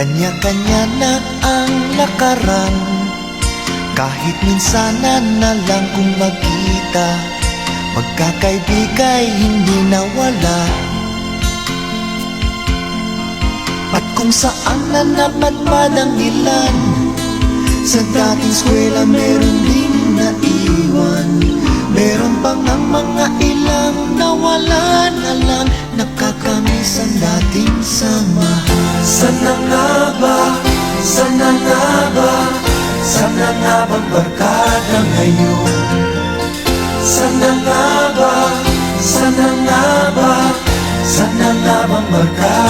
Kanya-kanya na ang lakaran. Kahit minsanan na lang kung magkita Magkakaibigay hindi nawala. At kung saan na napadpad ang ilan Sa dating eskwela meron din naiwan bang barkada ngayon. Sana nga ba, sana nga ba Sana nga bang barkada